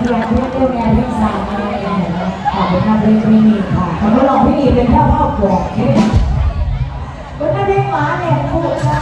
นักเรียนเพื่อนเรื่อนแม่เพื่อนสาวแม่ขอบคุณนักเรียนไม่มีค่ะเขาก็ลองพี่ดีเป็นแค่พ่าปลอกวันนั้นเด็กหมาเนี่ยคู่นะ